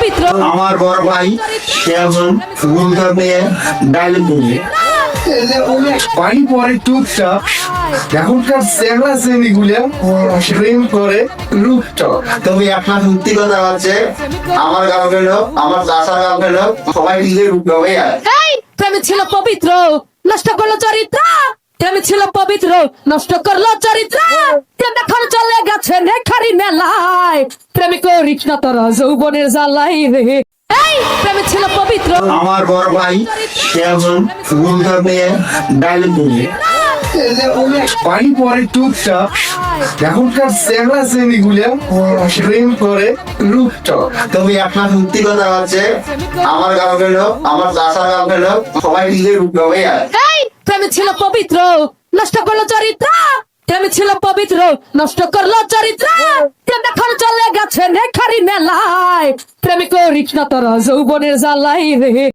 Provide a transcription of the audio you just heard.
পবিত্র আমার বড় ভাই সে এখন গুলটা মেয়ে ডাইলে তুলে পানি পরে টুকটাক এখনকার চেংড়া শ্রেণি গুলা প্রেম করে রূপটক। তবে একটা সত্যি কথা হচ্ছে আমার গাল গেল আমার চাষার গাল গেল সবাই নিজের রূপে আর প্রেমে ছিল পবিত্র নষ্ট করল চরিত্র। প্রেমে ছিল পবিত্র নষ্ট করল চরিত্র। প্রেমে করিস না তোরা যৌবনের জ্বালাই রে। এই প্রেমে ছিল পবিত্র। আমার বড় ভাই সে এখন ডাইলে তুলে পানি পরে টুকটাক এখনকার চেংড়া শ্রেণি গুলা প্রেম করে রূপটক তবে একটা সত্যি কথা হচ্ছে আমার গাল গেল আমার চাষার গাল গেল সবাই নিজের রূপে প্রেমে ছিল পবিত্র। নষ্ট করল চরিত্র। ছিল পবিত্র, নষ্ট করল চরিত্র। এখন চলে গেছে নেখারি মেলায়। প্রেমিক না তোরা যৌবনের জ্বালাই রে।